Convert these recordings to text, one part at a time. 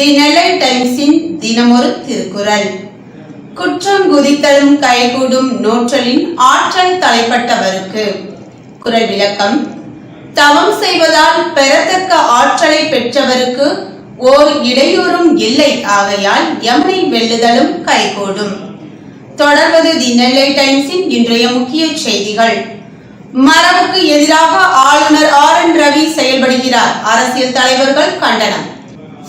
தி நெல்லை டைம்ஸின் தினமொரு திருக்குறள். குற்றம் குதித்தலும் கைகூடும் நோற்றலின் ஆற்றல் தலைப்பட்டவருக்கு. குரல் விளக்கம். தவம் செய்வதால் பெறத்தக்க ஆற்றலை பெற்றவருக்கு ஓர் இடையூறும் இல்லை. ஆகையால் எம்மை வெல்லுதலும் கைகூடும். தொடர்வது தி நெல்லை டைம்ஸின் இன்றைய முக்கிய செய்திகள். மரபுக்கு எதிராக ஆளுநர் ஆர் என் ரவி செயல்படுகிறார். அரசியல் தலைவர்கள் கண்டனம்.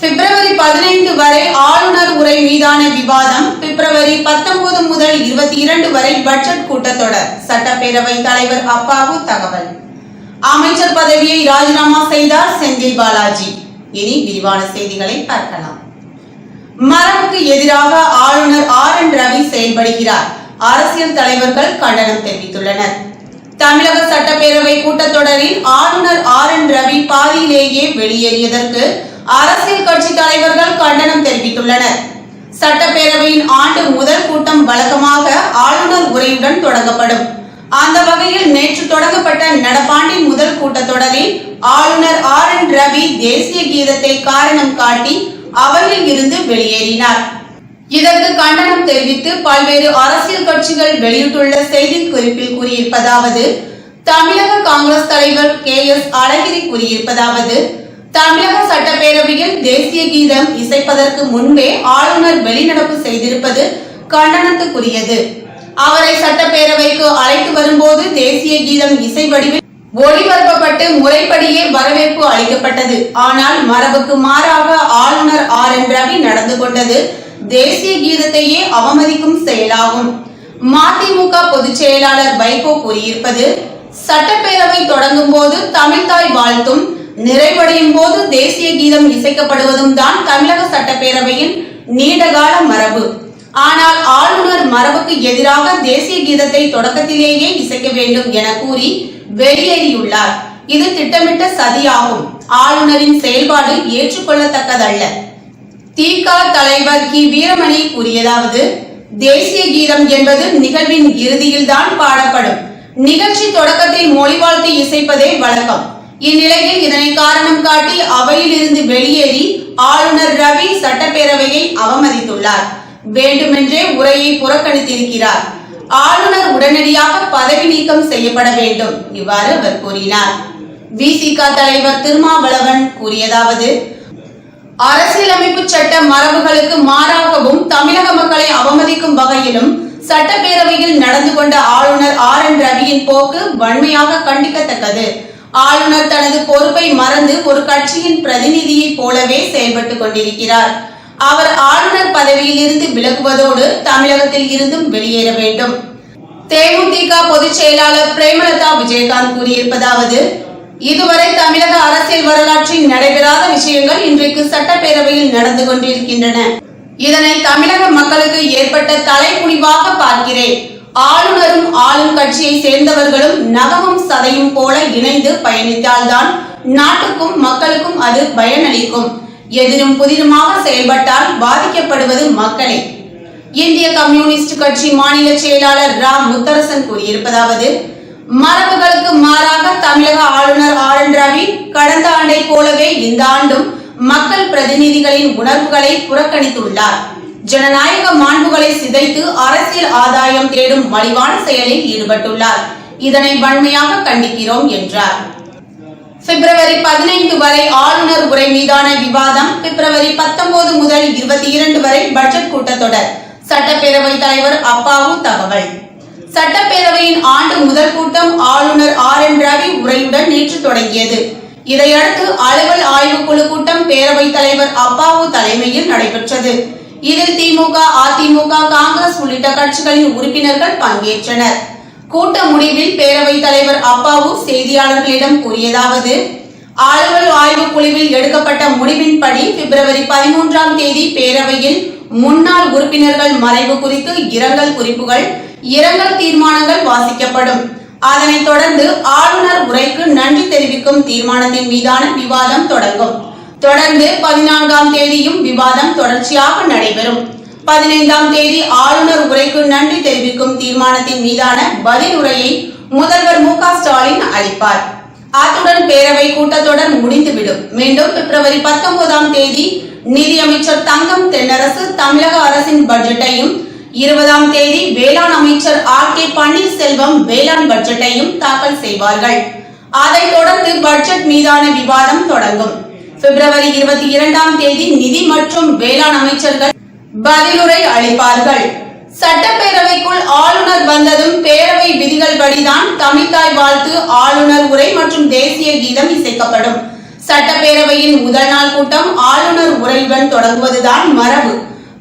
பிப்ரவரி பதினைந்து வரை ஆளுநர் உரை மீதான விவாதம் பிப்ரவரி பத்தொன்பது முதல் இருபத்தி இரண்டு வரை பட்ஜெட் கூட்டத்தொடர். சட்டப்பேரவை தலைவர் அப்பாவு தகவல். அமைச்சர் பதவியை ராஜினாமா செய்தார் செந்தில் பாலாஜி. இனி விரிவான செய்திகளை பார்க்கலாம். மரபுக்கு எதிராக ஆளுநர் ஆர் என் ரவி செயல்படுகிறார். அரசியல் தலைவர்கள் கண்டனம் தெரிவித்துள்ளனர். தமிழக சட்டப்பேரவை கூட்டத்தொடரில் ஆளுநர் ஆர் என் ரவி பாதியிலேயே வெளியேறியதற்கு அரசியல் கட்சி தலைவர்கள் கண்டனம் தெரிவித்துள்ளனர். சட்டப்பேரவையின் ஆண்டு முதல் கூட்டம் வழக்கமாக ஆளுநர் உரையுடன் தொடங்கப்படும். அந்த வகையில் நேற்று தொடங்கப்பட்ட நடப்பாண்டின் முதல் கூட்டத்தொடரில் ஆளுநர் ஆர் என் ரவி தேசிய கீதத்தை காரணம் காட்டி அவையில் இருந்து வெளியேறினார். இதற்கு கண்டனம் தெரிவித்து பல்வேறு அரசியல் கட்சிகள் வெளியிட்டுள்ள செய்தி குறிப்பில் கூறியிருப்பதாவது தமிழக காங்கிரஸ் தலைவர் கே. எஸ். அழகிரி கூறியிருப்பதாவது தமிழக சட்டப்பேரவையில் தேசிய கீதம் இசைப்பதற்கு முன்பே ஆளுநர் வெளிநடப்பு செய்திருப்பது கண்டனத்துக்குரியது. அவரை சட்டப்பேரவைக்கு அழைத்து வரும்போது தேசிய கீதம் இசை வடிவில் ஒளிபரப்பப்பட்டு முறைப்படியே வரவேற்பு அளிக்கப்பட்டது. ஆனால் மரபுக்கு மாறாக ஆளுநர் ஆர் என் ரவி நடந்து கொண்டது தேசிய கீதத்தையே அவமதிக்கும் செயலாகும். மதிமுக பொதுச் செயலாளர் வைகோ கூறியிருப்பது சட்டப்பேரவை தொடங்கும் போது தமிழ்தாய் வாழ்த்தும் நிறைவடையும் போது தேசிய கீதம் இசைக்கப்படுவதும் தான் தமிழக சட்டப்பேரவையின் நீண்டகால மரபு. ஆனால் ஆளுநர் மரபுக்கு எதிராக தேசிய கீதத்தை தொடக்கத்திலேயே இசைக்க வேண்டும் என கூறி வெளியேறியுள்ளார். இது திட்டமிட்ட சதியாகும். ஆளுநரின் செயல்பாடு ஏற்றுக்கொள்ளத்தக்கதல்ல. திக தலைவர் கி. வீரமணி கூறியதாவது தேசிய கீதம் என்பது நிகழ்வின் இறுதியில் தான் பாடப்படும். நிகழ்ச்சி தொடக்கத்தில் மொழிவாழ்த்து இசைப்பதே வழக்கம். இந்நிலையில் இதனை காரணம் காட்டி அவையில் இருந்து வெளியேறி ஆளுநர் ரவி சட்டப்பேரவையை அவமதித்துள்ளார். வேண்டுமென்றே உரையை புறக்கணித்திருக்கிறார். ஆளுநர் உடனடியாக பதவி நீக்கம் செய்யப்பட வேண்டும் இவ்வாறு அவர் கூறினார். விசிக தலைவர் திருமாவளவன் கூறியதாவது அரசியலமைப்பு சட்ட மரபுகளுக்கு மாறாகவும் தமிழக மக்களை அவமதிக்கும் வகையிலும் சட்டப்பேரவையில் நடந்து கொண்ட ஆளுநர் ஆர் என் ரவியின் போக்கு வன்மையாக கண்டிக்கத்தக்கது. ஆளுநர் தனது பொறுப்பை மறந்து ஒரு கட்சியின் பிரதிநிதியைப் போலவே செயல்பட்டுக் கொண்டிருக்கிறார். அவர் ஆளுநர் பதவியில் இருந்து விலகுவதோடு தமிழகத்தில் இருந்தும் வெளியேற வேண்டும். தேமுதிக பொதுச் செயலாளர் பிரேமலதா விஜயகாந்த் கூறியிருப்பதாவது இதுவரை தமிழக அரசியல் வரலாற்றில் நடைபெறாத விஷயங்கள் இன்றைக்கு சட்டப்பேரவையில் நடந்து கொண்டிருக்கின்றன. இதனை தமிழக மக்களுக்கு ஏற்பட்ட தலைக்குனிவாக பார்க்கிறேன். ஆளுநரும் ஆளும் கட்சியை சேர்ந்தவர்களும் நகமும் சதையும் போல இணைந்து பயணித்தால்தான் நாட்டுக்கும் மக்களுக்கும் அது பயனளிக்கும். எதிரும் புதிருமாக செயல்பட்டால் பாதிக்கப்படுவது மக்களே. இந்திய கம்யூனிஸ்ட் கட்சி மாநில செயலாளர் ரா முத்தரசன் கூறியிருப்பதாவது மரபுகளுக்கு மாறாக தமிழக ஆளுநர் ஆர் என் ரவி கடந்த ஆண்டை போலவே இந்த ஆண்டும் மக்கள் பிரதிநிதிகளின் உணர்வுகளை புறக்கணித்துள்ளார். ஜனநாயக மாண்புகளை சிதைத்து அரசியல் ஆதாயம் தேடும் மலிவான செயலில் ஈடுபட்டுள்ளார். இதனை வன்மையாக கண்டிக்கிறோம் என்றார். பிப்ரவரி பதினைந்து வரை ஆளுநர் உரை மீதான விவாதம் பிப்ரவரி பத்தொன்பது முதல் இருபத்தி இரண்டு வரை பட்ஜெட் கூட்டத்தொடர். சட்டப்பேரவை தலைவர் அப்பாவு தகவல். சட்டப்பேரவையின் ஆண்டு முதல் கூட்டம் ஆளுநர் ஆர் என் ரவி உரையுடன் நேற்று தொடங்கியது. இதையடுத்து அலுவல் ஆய்வுக்குழு கூட்டம் பேரவைத் தலைவர் அப்பாவு தலைமையில் நடைபெற்றது. இதில் திமுக அதிமுக காங்கிரஸ் உள்ளிட்ட கட்சிகளின் உறுப்பினர்கள் பங்கேற்றனர். கூட்ட முடிவில் பேரவைத் தலைவர் அப்பாவு செய்தியாளர்களிடம் கூறியதாவது அலுவல் ஆய்வு குழுவில் எடுக்கப்பட்ட முடிவின்படி பிப்ரவரி பதிமூன்றாம் தேதி பேரவையில் முன்னாள் உறுப்பினர்கள் மறைவு குறித்து இரங்கல் குறிப்புகள் இரங்கல் தீர்மானங்கள் வாசிக்கப்படும். அதனைத் தொடர்ந்து ஆளுநர் உரைக்கு நன்றி தெரிவிக்கும் தீர்மானத்தின் மீதான விவாதம் தொடங்கும். தொடர்ந்து பதினான்காம் தேதியும் விவாதம் தொடர்ச்சியாக நடைபெறும். பதினைந்தாம் தேதி ஆளுநர் உரைக்கு நன்றி தெரிவிக்கும் தீர்மானத்தின் மீதான பதில் உரையை முதல்வர் மு ஸ்டாலின் அளிப்பார். அத்துடன் பேரவை கூட்டத்தொடர் முடிந்துவிடும். மீண்டும் பிப்ரவரி பத்தொன்பதாம் தேதி நிதியமைச்சர் தங்கம் தென்னரசு தமிழக அரசின் பட்ஜெட்டையும் இருபதாம் தேதி வேளாண் அமைச்சர் ஆர் கே பன்னீர்செல்வம் வேளாண் பட்ஜெட்டையும் தாக்கல் செய்வார்கள். அதைத் தொடர்ந்து பட்ஜெட் மீதான விவாதம் தொடங்கும். பிப்ரவரி இருபத்தி இரண்டாம் தேதி நிதி மற்றும் வேளாண் அமைச்சர்கள் பதிலுரை அளிப்பார்கள். சட்டப்பேரவைக்குள் ஆளுநர் வந்ததும் பேரவை விதிகள் படிதான் தமிழ்தாய் வாழ்த்து ஆளுநர் உரை மற்றும் தேசிய கீதம் இசைக்கப்படும். சட்டப்பேரவையின் முதல் நாள் கூட்டம் ஆளுநர் உரையுடன் தொடங்குவதுதான் மரபு.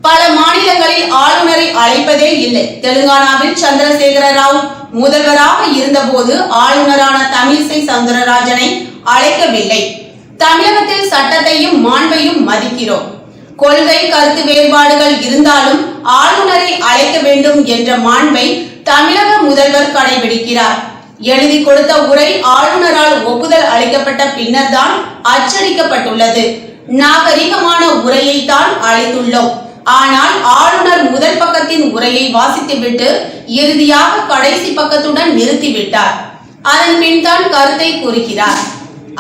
பல மாநிலங்களில் ஆளுநரை அழைப்பதே இல்லை. தெலுங்கானாவில் சந்திரசேகர ராவ் முதல்வராக இருந்தபோது ஆளுநரான தமிழிசை சவுந்தரராஜனை அழைக்கவில்லை. தமிழகத்தில் சட்டத்தையும் மாண்பையும் மதிக்கிறோம். கொள்கை கருத்து வேறுபாடுகள் இருந்தாலும் ஆளுநரை அழைக்க வேண்டும் என்ற மாண்பை தமிழக முதல்வர் கடைபிடிக்கிறார். எழுதி கொடுத்த உரை ஆளுநரால் ஒப்புதல் அளிக்கப்பட்ட பின்னர்தான் அச்சடிக்கப்பட்டுள்ளது. நாகரிகமான உரையை தான் அளித்துள்ளோம். ஆனால் ஆளுநர் முதல் பக்கத்தின் உரையை வாசித்துவிட்டு இறுதியாக கடைசி பக்கத்துடன் நிறுத்திவிட்டார். அதன் பின் தான் கருத்தை கூறுகிறார்.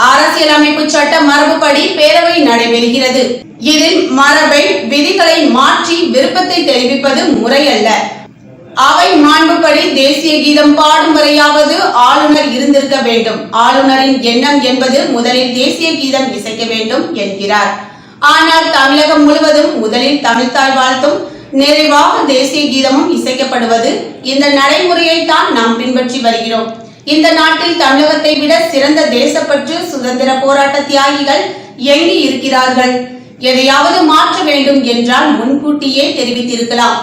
அரசியலமைப்பு சட்ட மரபுப்படி பேரவை நடைபெறுகிறது. இதில் மரபை விதிகளை மாற்றி விருப்பத்தை தெரிவிப்பது முறையல்ல. அவை மாண்புப்படி தேசிய கீதம் பாடும் வரையாவது ஆளுநர் இருந்திருக்க வேண்டும். ஆளுநரின் எண்ணம் என்பது முதலில் தேசிய கீதம் இசைக்க வேண்டும் என்கிறார். ஆனால் தமிழகம் முழுவதும் முதலில் தமிழ்தாய் வாழ்த்தும் நிறைவாக தேசிய கீதமும் இசைக்கப்படுவது இந்த நடைமுறையை தான் நாம் பின்பற்றி வருகிறோம். இந்த நாட்டில் தமிழகத்தை விட சிறந்த தேசப்பற்று சுதந்திர போராட்ட தியாகிகள் எங்கு இருக்கிறார்கள். எதையாவது மாற்ற வேண்டும் என்றால் முன்கூட்டியே தெரிவித்திருக்கலாம்.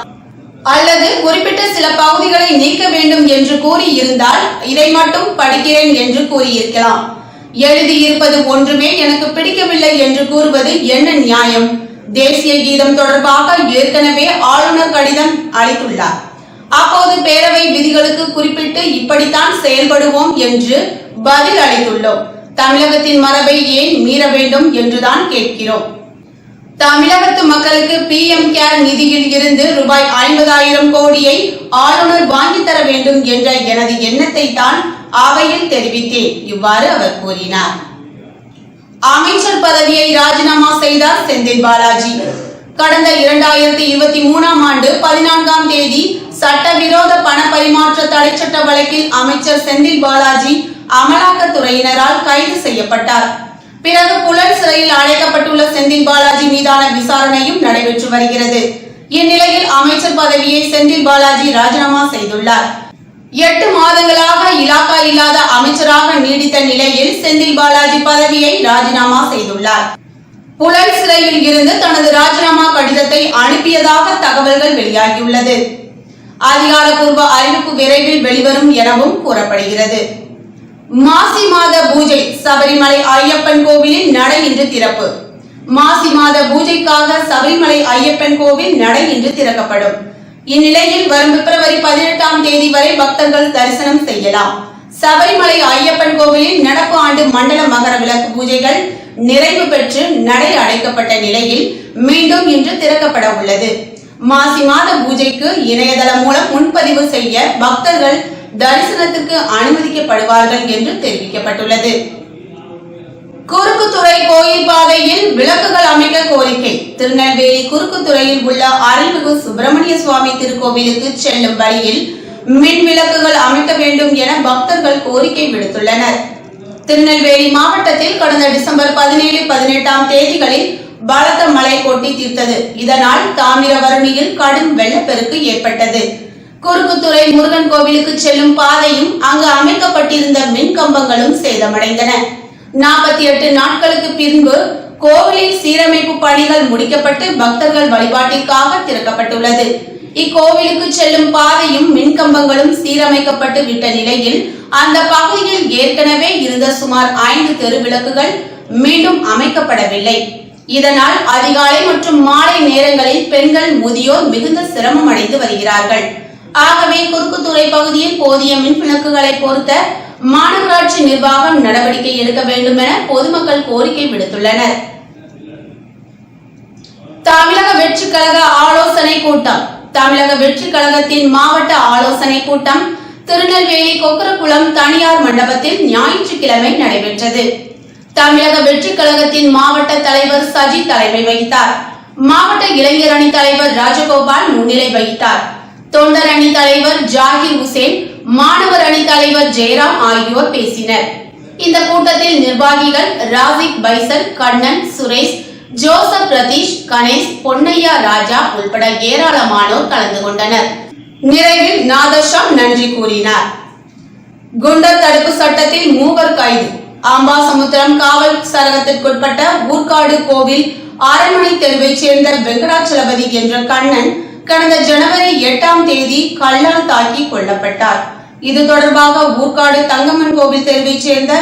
அல்லது குறிப்பிட்ட சில பகுதிகளை நீக்க வேண்டும் என்று கூறியிருந்தால் இதை மட்டும் படிக்கிறேன் என்று கூறியிருக்கலாம். எழுதியிருப்பது ஒன்றுமே எனக்கு பிடிக்கவில்லை என்று கூறுவது என்ன நியாயம்? தேசிய கீதம் தொடர்பாக ஏற்கனவே ஆளுநர் கடிதம் அளித்துள்ளார். அப்போது பேரவை விதிகளுக்கு குறிப்பிட்டு இப்படித்தான் செயல்படுவோம் என்று பதில் அளித்துள்ளோம். தமிழகத்தின் மரபை ஏன் மீற வேண்டும் என்றுதான் கேட்கிறோம். தமிழகத்து மக்களுக்கு பி எம் கேர் நிதியில் இருந்து ரூபாய் ஐம்பதாயிரம் கோடியை ஆளுநர் வாங்கி தர வேண்டும் என்ற எனது எண்ணத்தை தான் அவையில் தெரிவித்தேன் இவ்வாறு அவர் கூறினார். அமைச்சர் பதவியை ராஜினாமா செய்தார் செந்தில் பாலாஜி. கடந்த இரண்டாயிரத்தி இருபத்தி மூணாம் ஆண்டு பதினான்காம் தேதி சட்டவிரோத பண பரிமாற்ற தடை சட்ட வழக்கில் அமைச்சர் செந்தில் பாலாஜி அமலாக்கத்துறையினரால் கைது செய்யப்பட்டார். பிறகு புலன் சிறையில் அடைக்கப்பட்டுள்ள செந்தில் பாலாஜி மீதான விசாரணையும் நடைபெற்று வருகிறது. இந்நிலையில் அமைச்சர் பதவியை செந்தில் பாலாஜி ராஜினாமா செய்துள்ளார். எட்டு மாதங்களாக இலாக்கா இல்லாத அமைச்சராக நீடித்த நிலையில் செந்தில் பாலாஜி பதவியை ராஜினாமா செய்துள்ளார். புலன் சிறையில் இருந்து தனது ராஜினாமா கடிதத்தை அனுப்பியதாக தகவல்கள் வெளியாகியுள்ளது. அதிகாரப்பூர்வ அறிவிப்பு விரைவில் வெளிவரும் எனவும் கூறப்படுகிறது. மாசி மாத பூஜை சபரிமலை ஐயப்பன் கோவிலில் நடை இன்று திறப்பு. மாசி மாத பூஜைக்காக சபரிமலை ஐயப்பன் கோவில் நடை இன்று திறக்கப்படும். இந்நிலையில் வரும் பிப்ரவரி பதினெட்டாம் தேதி வரை பக்தர்கள் தரிசனம் செய்யலாம். சபரிமலை ஐயப்பன் கோவிலில் நடப்பு ஆண்டு மண்டல மகர விளக்கு பூஜைகள் நிறைவு பெற்று நடை அடைக்கப்பட்ட நிலையில் மீண்டும் இன்று திறக்கப்பட உள்ளது. மாசி மாத பூஜைக்கு இணையதளம் மூலம் முன்பதிவு செய்ய பக்தர்கள் தரிசனத்துக்கு அனுமதிக்கப்படுவார்கள் என்று தெரிவிக்கப்பட்டுள்ளது. குறுக்குத்துறை கோயில் பாதையில் விளக்குகள் அமைக்க கோரிக்கை. திருநெல்வேலி குறுக்குத்துறையில் உள்ள அருள்மிகு சுப்பிரமணிய சுவாமி திருக்கோவிலுக்கு செல்லும் வழியில் மின் விளக்குகள் அமைக்க வேண்டும் என பக்தர்கள் கோரிக்கை விடுத்துள்ளனர். திருநெல்வேலி மாவட்டத்தில் கடந்த டிசம்பர் பதினேழு பதினெட்டாம் தேதிகளில் பலத்த மழை கொட்டி தீர்த்தது. இதனால் தாமிரபரணியில் கடும் வெள்ளப்பெருக்கு ஏற்பட்டது. குறுக்குத்துறை முருகன் கோவிலுக்கு செல்லும் பாதையும் அங்கு அமைக்கப்பட்டிருந்த மின் கம்பங்களும் சேதமடைந்தன. நாற்பத்தி எட்டு நாட்களுக்கு பின்பு கோவிலின் சீரமைப்பு பணிகள் முடிக்கப்பட்டு பக்தர்கள் வழிபாட்டிற்காக திறக்கப்பட்டுள்ளது. இக்கோவிலுக்கு செல்லும் பாதையும் மின்கம்பங்களும் சீரமைக்கப்பட்டு விட்ட நிலையில் அந்த பகுதியில் ஏற்கனவே இருந்த சுமார் ஐந்து தெரு விளக்குகள் மீண்டும் அமைக்கப்படவில்லை. இதனால் அதிகாலை மற்றும் மாலை நேரங்களில் பெண்கள் முதியோர் மிகுந்த சிரமம் அடைந்து வருகிறார்கள். ஆகவே குறுக்குத்துறை பகுதியில் போதிய மின் விளக்குகளை பொருத்த மாநகராட்சி நிர்வாகம் நடவடிக்கை எடுக்க வேண்டும் என பொதுமக்கள் கோரிக்கை விடுத்துள்ளனர். தமிழக வெற்றி கழக ஆலோசனை கூட்டம். தமிழக வெற்றி கழகத்தின் மாவட்ட ஆலோசனை கூட்டம் திருநெல்வேலி கொக்கரகுளம் தனியார் மண்டபத்தில் ஞாயிற்றுக்கிழமை நடைபெற்றது. தமிழக வெற்றி கழகத்தின் மாவட்ட தலைவர் சஜித் தலைமை வகித்தார். மாவட்ட இளைஞர் அணி தலைவர் ராஜகோபால் முன்னிலை வகித்தார். தொண்டர் அணி தலைவர் ஜாகிர் உசேன் மாணவர் அணி தலைவர் ஜெயராம் ஆகியோர் பேசினர். இந்த கூட்டத்தில் நிர்வாகிகள் ராசிக் பைசல் கண்ணன் சுரேஷ் ஜோசப் ரதீஷ் கணேஷ் பொன்னையா ராஜா உள்பட ஏராளமானோர் கலந்து கொண்டனர். நிறைவில் நாதஷாம் நன்றி கூறினார். குண்டர் தடுப்பு சட்டத்தில் மூவர் கைது. ஆம்பாசமுத்திரம் காவல் சரகத்திற்குட்பட்ட ஊர்காடு கோவில் அரண்மனை தெருவைச் சேர்ந்த வெங்கடாச்சலபதி என்ற கண்ணன் கடந்த ஜனவரி எட்டாம் தேதி கல்லால் தாக்கி கொல்லப்பட்டார். இது தொடர்பாக ஊர்காடு தங்கம்மன் கோவில் தெருவைச் சேர்ந்த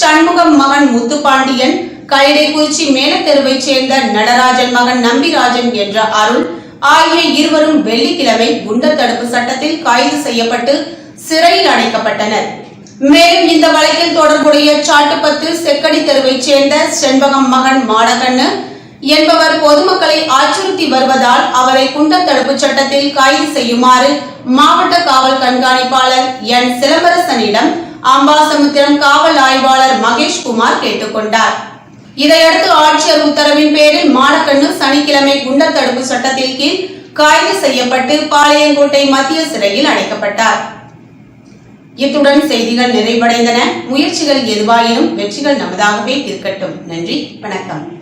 சண்முகம் மகன் முத்துப்பாண்டியன் கைடைக்குறிச்சி மேலத்தெருவைச் சேர்ந்த நடராஜன் மகன் நம்பிராஜன் என்ற அருள் ஆகிய இருவரும் வெள்ளிக்கிழமை குண்டர் தடுப்பு சட்டத்தில் கைது செய்யப்பட்டு சிறையில் அடைக்கப்பட்டனர். மேலும் இந்த வழக்கில் தொடர்புடைய சாட்டுப்பத்து செக்கடி தெருவைச் சேர்ந்த செண்பகம் மகன் மாடகண்ணு என்பவர் பொதுமக்களை அச்சுறுத்தி வருவதால் அவரை குண்டர் தடுப்பு சட்டத்தில் கைது செய்யுமாறு மாவட்ட காவல் கண்காணிப்பாளர் என். சிலம்பரசனிடம் அம்பாசமுத்திரம் காவல் ஆய்வாளர் மகேஷ்குமார் கேட்டுக்கொண்டார். இதையடுத்து ஆட்சியர் உத்தரவின் பேரில் மாடக்கண்ணு சனிக்கிழமை குண்டர் தடுப்பு சட்டத்தில் கீழ் கைது செய்யப்பட்டு பாளையங்கோட்டை மத்திய சிறையில் அடைக்கப்பட்டார். இத்துடன் செய்திகள் நிறைவடைந்தன. முயற்சிகள் எதுவாயினும் வெற்றிகள் நமதாகவே இருக்கட்டும். நன்றி. வணக்கம்.